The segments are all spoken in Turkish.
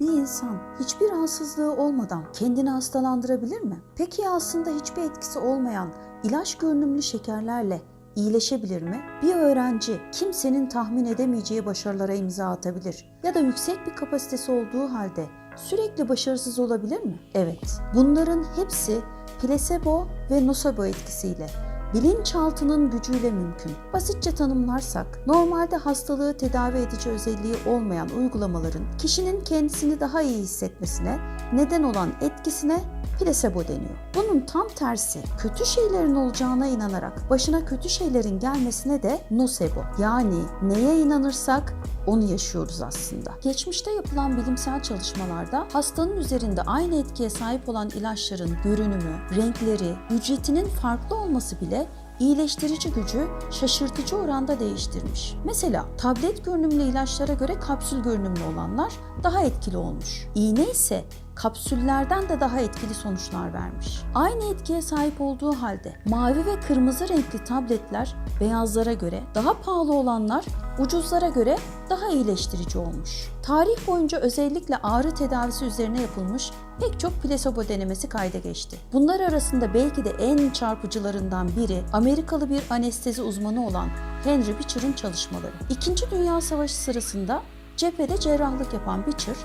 Bir insan hiçbir rahatsızlığı olmadan kendini hastalandırabilir mi? Peki aslında hiçbir etkisi olmayan ilaç görünümlü şekerlerle iyileşebilir mi? Bir öğrenci kimsenin tahmin edemeyeceği başarılara imza atabilir ya da yüksek bir kapasitesi olduğu halde sürekli başarısız olabilir mi? Evet. Bunların hepsi plasebo ve nocebo etkisiyle bilinçaltının gücüyle mümkün. Basitçe tanımlarsak, normalde hastalığı tedavi edici özelliği olmayan uygulamaların kişinin kendisini daha iyi hissetmesine neden olan etkisine plasebo deniyor. Bunun tam tersi, kötü şeylerin olacağına inanarak başına kötü şeylerin gelmesine de nocebo. Yani neye inanırsak onu yaşıyoruz aslında. Geçmişte yapılan bilimsel çalışmalarda hastanın üzerinde aynı etkiye sahip olan ilaçların görünümü, renkleri, ücretinin farklı olması bile iyileştirici gücü şaşırtıcı oranda değiştirmiş. Mesela tablet görünümlü ilaçlara göre kapsül görünümlü olanlar daha etkili olmuş. İğne ise kapsüllerden de daha etkili sonuçlar vermiş. Aynı etkiye sahip olduğu halde mavi ve kırmızı renkli tabletler beyazlara göre, daha pahalı olanlar ucuzlara göre daha iyileştirici olmuş. Tarih boyunca özellikle ağrı tedavisi üzerine yapılmış pek çok plasebo denemesi kayda geçti. Bunlar arasında belki de en çarpıcılarından biri Amerikalı bir anestezi uzmanı olan Henry Beecher'ın çalışmaları. İkinci Dünya Savaşı sırasında cephede cerrahlık yapan Beecher,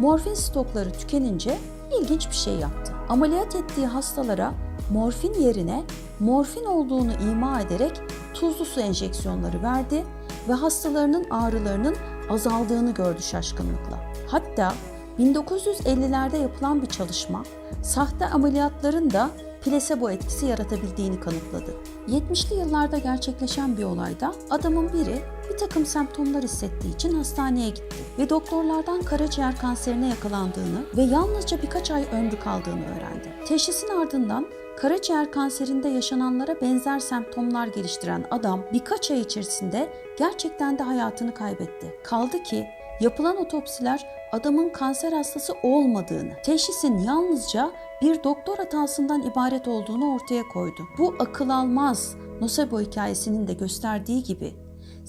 morfin stokları tükenince ilginç bir şey yaptı. Ameliyat ettiği hastalara morfin yerine morfin olduğunu ima ederek tuzlu su enjeksiyonları verdi ve hastalarının ağrılarının azaldığını gördü şaşkınlıkla. Hatta 1950'lerde yapılan bir çalışma sahte ameliyatların da plasebo etkisi yaratabildiğini kanıtladı. 70'li yıllarda gerçekleşen bir olayda adamın biri bir takım semptomlar hissettiği için hastaneye gitti ve doktorlardan karaciğer kanserine yakalandığını ve yalnızca birkaç ay ömrü kaldığını öğrendi. Teşhisin ardından karaciğer kanserinde yaşananlara benzer semptomlar geliştiren adam birkaç ay içerisinde gerçekten de hayatını kaybetti. Kaldı ki yapılan otopsiler adamın kanser hastası olmadığını, teşhisin yalnızca bir doktor hatasından ibaret olduğunu ortaya koydu. Bu akıl almaz nocebo hikayesinin de gösterdiği gibi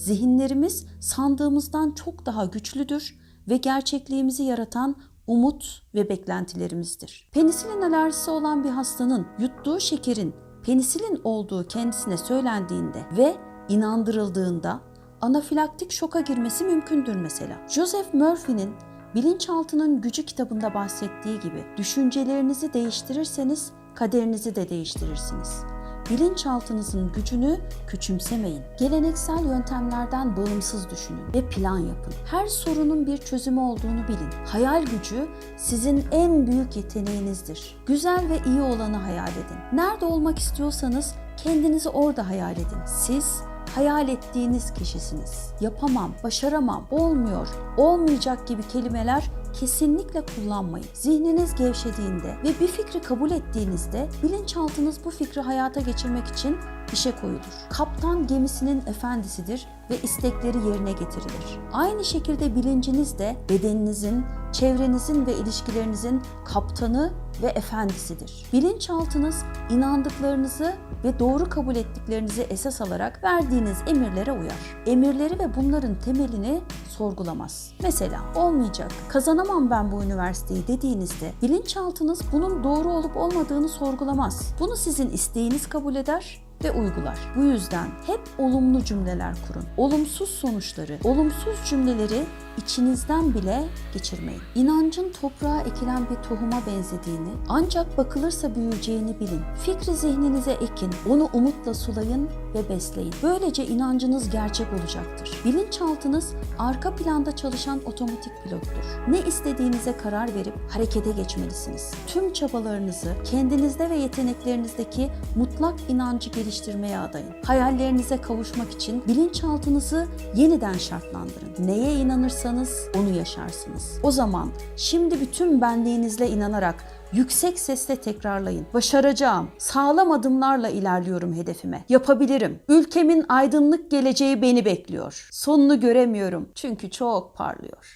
zihinlerimiz sandığımızdan çok daha güçlüdür ve gerçekliğimizi yaratan umut ve beklentilerimizdir. Penisilin alerjisi olan bir hastanın yuttuğu şekerin penisilin olduğu kendisine söylendiğinde ve inandırıldığında anafilaktik şoka girmesi mümkündür mesela. Joseph Murphy'nin Bilinçaltının Gücü kitabında bahsettiği gibi düşüncelerinizi değiştirirseniz kaderinizi de değiştirirsiniz. Bilinçaltınızın gücünü küçümsemeyin. Geleneksel yöntemlerden bağımsız düşünün ve plan yapın. Her sorunun bir çözümü olduğunu bilin. Hayal gücü sizin en büyük yeteneğinizdir. Güzel ve iyi olanı hayal edin. Nerede olmak istiyorsanız kendinizi orada hayal edin. Siz hayal ettiğiniz kişisiniz. Yapamam, başaramam, olmuyor, olmayacak gibi kelimeler kesinlikle kullanmayın. Zihniniz gevşediğinde ve bir fikri kabul ettiğinizde bilinçaltınız bu fikri hayata geçirmek için işe koyulur. Kaptan gemisinin efendisidir ve istekleri yerine getirilir. Aynı şekilde bilinciniz de bedeninizin, çevrenizin ve ilişkilerinizin kaptanı ve efendisidir. Bilinçaltınız inandıklarınızı ve doğru kabul ettiklerinizi esas alarak verdiğiniz emirlere uyar. Emirleri ve bunların temelini sorgulamaz. Mesela olmayacak, kazanamam ben bu üniversiteyi dediğinizde bilinçaltınız bunun doğru olup olmadığını sorgulamaz. Bunu sizin isteğiniz kabul eder ve uygular. Bu yüzden hep olumlu cümleler kurun. Olumsuz sonuçları, olumsuz cümleleri içinizden bile geçirmeyin. İnancın toprağa ekilen bir tohuma benzediğini, ancak bakılırsa büyüyeceğini bilin. Fikri zihninize ekin, onu umutla sulayın ve besleyin. Böylece inancınız gerçek olacaktır. Bilinçaltınız arka planda çalışan otomatik pilottur. Ne istediğinize karar verip harekete geçmelisiniz. Tüm çabalarınızı kendinizde ve yeteneklerinizdeki mutlak inancı geliştirmeye adayın. Hayallerinize kavuşmak için bilinçaltınızı yeniden şartlandırın. Neye inanırsanız onu yaşarsınız. O zaman şimdi bütün benliğinizle inanarak yüksek sesle tekrarlayın. Başaracağım. Sağlam adımlarla ilerliyorum hedefime. Yapabilirim. Ülkemin aydınlık geleceği beni bekliyor. Sonunu göremiyorum çünkü çok parlıyor.